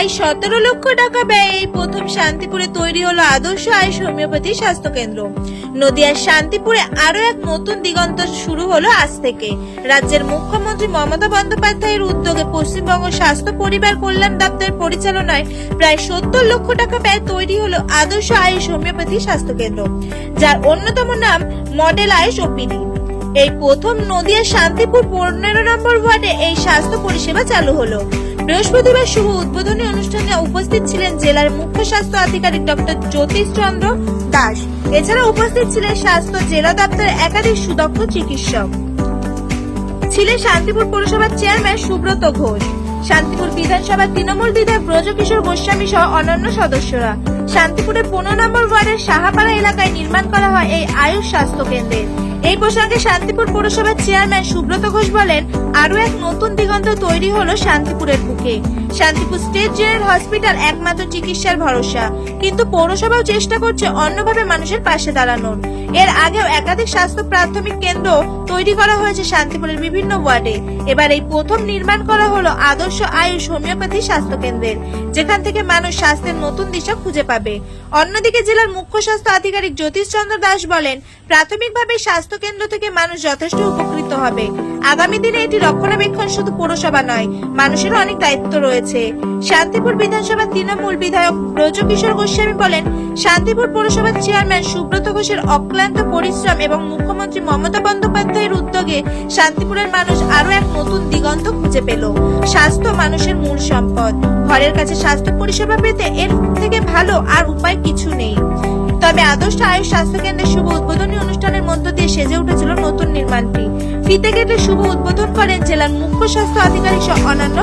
প্রায় সতেরো লক্ষ টাকা ব্যয়ে এই প্রথম শান্তিপুরে তৈরি হলো আদর্শ আয়ুষ হোমিওপ্যাথি স্বাস্থ্য কেন্দ্র নদিয়ার শান্তিপুরে আরও এক নতুন দিগন্ত শুরু হলো আজ থেকে। রাজ্যের মুখ্যমন্ত্রী মমতা বন্দ্যোপাধ্যায়ের উদ্যোগে পশ্চিমবঙ্গ স্বাস্থ্য পরিবার কল্যাণ দপ্তরের পরিচালনায় প্রায় সত্তর লক্ষ টাকা ব্যয়ে তৈরি হলো আদর্শ আয়ুষ হোমিওপ্যাথি স্বাস্থ্য কেন্দ্র যার অন্যতম নাম মডেল আয়ুষ ওপিডি। এই প্রথম নদিয়া শান্তিপুর পনেরো নম্বর ওয়ার্ডে এই স্বাস্থ্য পরিষেবা চালু হলো। বৃহস্পতিবার শুভ উদ্বোধনী অনুষ্ঠানে উপস্থিত ছিলেন জেলার মুখ্য স্বাস্থ্য আধিকারিক ডক্টর জ্যোতিষ চন্দ্র দাস। এছাড়া উপস্থিত ছিলেন স্বাস্থ্য জেলা দপ্তরের একাধিক সুদক্ষ চিকিৎসক। ছিলেন শান্তিপুর পৌরসভার চেয়ারম্যান সুব্রত ঘোষ। শান্তিপুর বিধানসভার তৃণমূল বিধায়ক ব্রজকিশোর গোস্বামী সহ অন্যান্য সদস্যরা। শান্তিপুরের পনেরো নম্বর ওয়ার্ডের সাহাপাড়া এলাকায় নির্মাণ করা হয় এই আয়ুষ স্বাস্থ্য কেন্দ্রের। এই প্রসঙ্গে শান্তিপুর পৌরসভার চেয়ারম্যান সুব্রত ঘোষ বলেন, আরও এক নতুন দিগন্ত তৈরি হলো শান্তিপুরের বুকে। শান্তিপুর স্টেট জেনারেল হসপিটাল একমাত্র চিকিৎসার ভরসা। কিন্তু পৌরসভাও চেষ্টা করছে অন্যভাবে মানুষের পাশে দাঁড়ানোর। এর আগেও একাধিক স্বাস্থ্য প্রাথমিক কেন্দ্র তৈরি করা হয়েছে শান্তিপুরের বিভিন্ন ওয়ার্ডে। এবার এই প্রথম নির্মাণ করা হলো আদর্শ আয়ুষ হোমিওপ্যাথি স্বাস্থ্য কেন্দ্রের যেখান থেকে মানুষ স্বাস্থ্যের নতুন দিশা খুঁজে পাবে। অন্যদিকে জেলার মুখ্য স্বাস্থ্য আধিকারিক জ্যোতিষ চন্দ্র দাস বলেন, প্রাথমিকভাবে স্বাস্থ্য কেন্দ্র থেকে মানুষ যথেষ্ট উপকৃত হবে। আগামী দিনে এটি রক্ষণাবেক্ষণ শুধু পৌরসভা নয়, মানুষেরও অনেক দায়িত্ব রয়েছে। শান্তিপুর বিধানসভার তৃণমূল বিধায়ক ব্রজকিশোর গোস্বামী বলেন, শান্তিপুর পৌরসভার চেয়ারম্যান সুব্রত ঘোষের অক্লান্ত পরিশ্রম এবং মুখ্যমন্ত্রী মমতা বন্দ্যোপাধ্যায়ের উদ্যোগে শান্তিপুরের মানুষ আরও এক নতুন দিগন্ত খুঁজে পেল। স্বাস্থ্য মানুষের মূল সম্পদ। ঘরের কাছে স্বাস্থ্য পরিষেবা পেতে এর থেকে ভালো আর উপায় কিছু নেই। তবে আদর্শ আয়ুষ স্বাস্থ্য কেন্দ্রের শুভ উদ্বোধনী অনুষ্ঠানের মধ্য দিয়ে সেজে উঠেছিল নতুন নির্মাণটি। ফিতে কেটে শুভ উদ্বোধন করেন জেলার মুখ্য স্বাস্থ্য আধিকারিক সহ অন্যান্য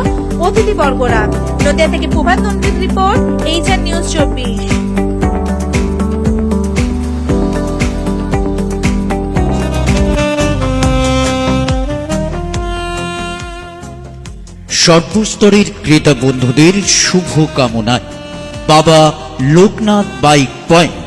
অতিথিবর্গরা। নদিয়া থেকে Prabhat Nandit report HR news চব্বিশ। সর্বস্তরের ক্রেতা বন্ধুদের শুভ কামনায় বাবা লোকনাথ বাইক পয়েন্ট।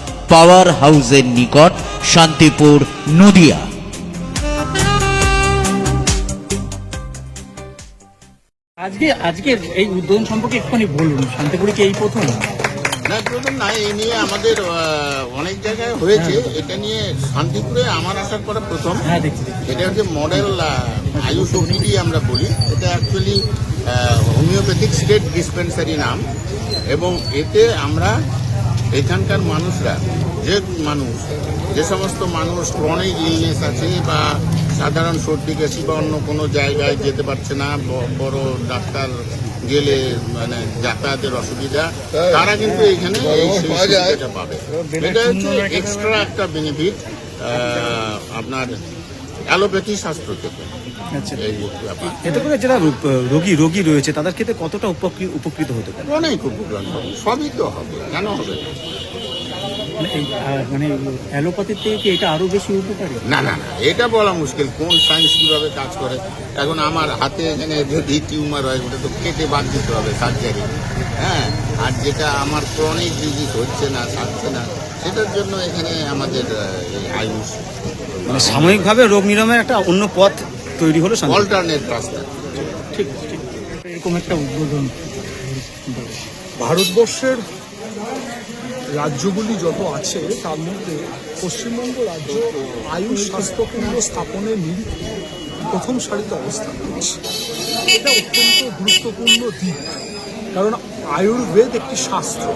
পাওয়ার হাউসের নিকট শান্তিপুর নদিয়া। আজকে আজকে এই উদ্বোধন সম্পর্কে একটুখানি বলুন শান্তিপুরে কি এই প্রথম? না এই নিয়ে আমাদের অনেক জায়গায় হয়েছে। এটা নিয়ে শান্তিপুরে আমার আসার পরে প্রথম। হ্যাঁ এটা হচ্ছে মডেল আয়ুষ ওপিডি আমরা বলি। এটা অ্যাকচুয়ালি হোমিওপ্যাথিক স্টেট ডিসপেন্সারি নাম। এবং এতে আমরা এখানকার মানুষরা, যে মানুষ, যে সমস্ত মানুষ ক্রনিক ইলনেস আছে বা সাধারণ সর্দি কাশি বা অন্য কোনো জায়গায় যেতে পারছে না বড় ডাক্তার গেলে মানে যাতায়াতের অসুবিধা, তারা কিন্তু এখানে এই সুবিধাটা পাবে। এটা হচ্ছে এক্সট্রা একটা বেনিফিট আপনার অ্যালোপ্যাথি শাস্ত্র থেকে। আচ্ছা। এই ব্যাপার। এতে করে যারা রোগী রোগী রয়েছে তাদের ক্ষেত্রে কতটা উপকৃত উপকৃত হতে পারে? অনেক উপকার হবে সবই তো হবে কেন হবে মানে মানে অ্যালোপ্যাথির থেকে কি এটা আরও বেশি উপকারী? না না না এটা বলা মুশকিল কোন সায়েন্স কীভাবে কাজ করে? এখন আমার হাতে এখানে যদি টিউমার হয় ওটা তো কেটে বাদ দিতে হবে সার্জারি। হ্যাঁ আর যেটা আমার ক্রনিক ডিজিজ হচ্ছে না সারছে না সেটার জন্য এখানে আমাদের আয়ুষ মানে সাময়িকভাবে রোগ নিরাময়ের একটা অন্য পথ তৈরি হলো। অল্টারনেট রাস্তা। ঠিক ঠিক। এরকম একটা উদ্বোধন। ভারতবর্ষের রাজ্যগুলি যত আছে তার মধ্যে পশ্চিমবঙ্গ রাজ্য আয়ুষ স্বাস্থ্য কেন্দ্র স্থাপনের নিরিখে প্রথম সারিতে অবস্থান করছে। এটা অত্যন্ত গুরুত্বপূর্ণ দিক। কারণ আয়ুর্বেদ একটি শাস্ত্র।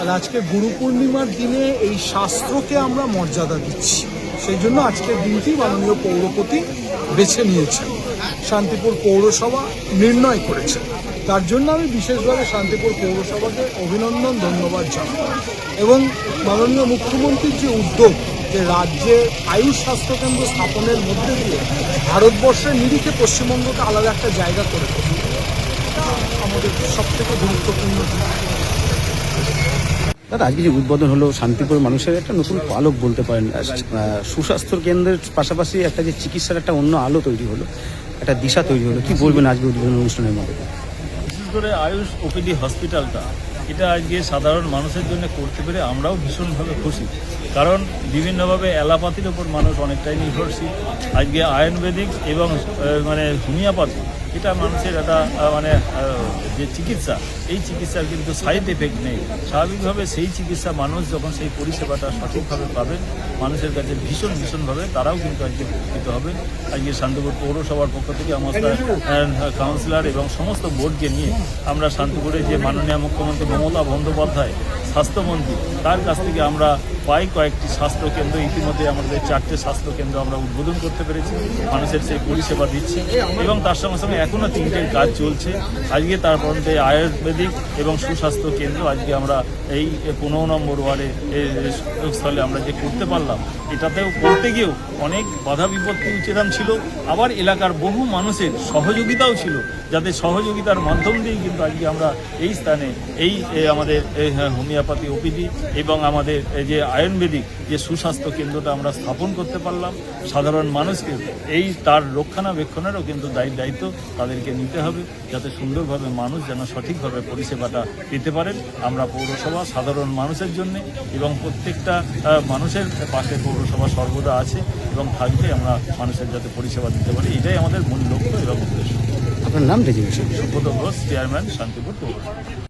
আর আজকে গুরু পূর্ণিমার দিনে এই শাস্ত্রকে আমরা মর্যাদা দিচ্ছি। সেই জন্য আজকের দিনটি মাননীয় পৌরপতি বেছে নিয়েছেন। শান্তিপুর পৌরসভা নির্ণয় করেছে তার জন্য আমি বিশেষভাবে শান্তিপুর পৌরসভাকে অভিনন্দন, ধন্যবাদ জানাই। এবং মাননীয় মুখ্যমন্ত্রীর যে উদ্যোগ যে রাজ্যে আয়ুষ স্বাস্থ্যকেন্দ্র স্থাপনের মধ্যে দিয়ে ভারতবর্ষের নিরিখে পশ্চিমবঙ্গকে আলাদা একটা জায়গা করে দেবে আমাদের সব থেকে গুরুত্বপূর্ণ দাদা আজকে যে উদ্বোধন হলো শান্তিপুর মানুষের একটা নতুন পালক বলতে পারেন। সুস্বাস্থ্য কেন্দ্রের পাশাপাশি একটা যে চিকিৎসার একটা অন্য আলো তৈরি হলো একটা দিশা তৈরি হলো। কি বলবেন আজকে উদ্বোধন অনুষ্ঠানের মধ্যে? বিশেষ করে আয়ুষ ওপিডি হসপিটালটা এটা আজকে সাধারণ মানুষের জন্য করতে পেরে আমরাও ভীষণভাবে খুশি। কারণ বিভিন্নভাবে অ্যালাপাথির ওপর মানুষ অনেকটাই নির্ভরশীল। আজকে আয়ুর্বেদিক এবং মানে হোমিওপ্যাথি এটা মানুষের একটা মানে যে চিকিৎসা, এই চিকিৎসার কিন্তু সাইড এফেক্ট নেই। স্বাভাবিকভাবে সেই চিকিৎসা মানুষ যখন সেই পরিষেবাটা সঠিকভাবে পাবেন মানুষের কাছে ভীষণ, ভীষণভাবে তারাও কিন্তু আজকে উপকৃত হবে। আজকে শান্তিপুর পৌরসভার পক্ষ থেকে আমাদের কাউন্সিলর এবং সমস্ত বোর্ডকে নিয়ে আমরা শান্তিপুরে যে মাননীয় মুখ্যমন্ত্রী মমতা বন্দ্যোপাধ্যায়, স্বাস্থ্যমন্ত্রী, তার কাছ থেকে আমরা প্রায় কয়েকটি স্বাস্থ্য কেন্দ্র ইতিমধ্যে আমাদের চারটে স্বাস্থ্য কেন্দ্র আমরা উদ্বোধন করতে পেরেছি। মানুষের সেই পরিষেবা দিচ্ছি এবং তার সঙ্গে সঙ্গে এখনও তিনটে কাজ চলছে। আজকে তার মধ্যে আয়ুর্বেদিক এবং সুস্বাস্থ্য কেন্দ্র আজকে আমরা এই পনেরো নম্বর ওয়ার্ডে স্থলে আমরা যে করতে পারলাম এটাতেও করতে গিয়েও অনেক বাধা বিপত্তি উচ্চেরাম ছিল। আবার এলাকার বহু মানুষের সহযোগিতাও ছিল যাতে সহযোগিতার মাধ্যম দিয়েই কিন্তু আজকে আমরা এই স্থানে এই আমাদের হ্যাঁ, হোমিওপ্যাথি ওপিডি এবং আমাদের যে আয়ুর্বেদিক যে সুস্বাস্থ্য কেন্দ্রটা আমরা স্থাপন করতে পারলাম সাধারণ মানুষকে এই তার রক্ষণাবেক্ষণেরও কিন্তু দায়ী দায়িত্ব তাদেরকে নিতে হবে যাতে সুন্দরভাবে মানুষ যেন সঠিকভাবে পরিষেবাটা পেতে পারেন। আমরা পৌরসভা সাধারণ মানুষের জন্য এবং প্রত্যেকটা মানুষের পাশে পৌরসভা সর্বদা আছে এবং থাকবে আমরা মানুষের যাতে পরিষেবা দিতে পারি এটাই আমাদের মূল লক্ষ্য এবং উদ্দেশ্য। আপনার নাম রেজিগেশন সুব্রত ঘোষ চেয়ারম্যান শান্তিপুর পৌরসভা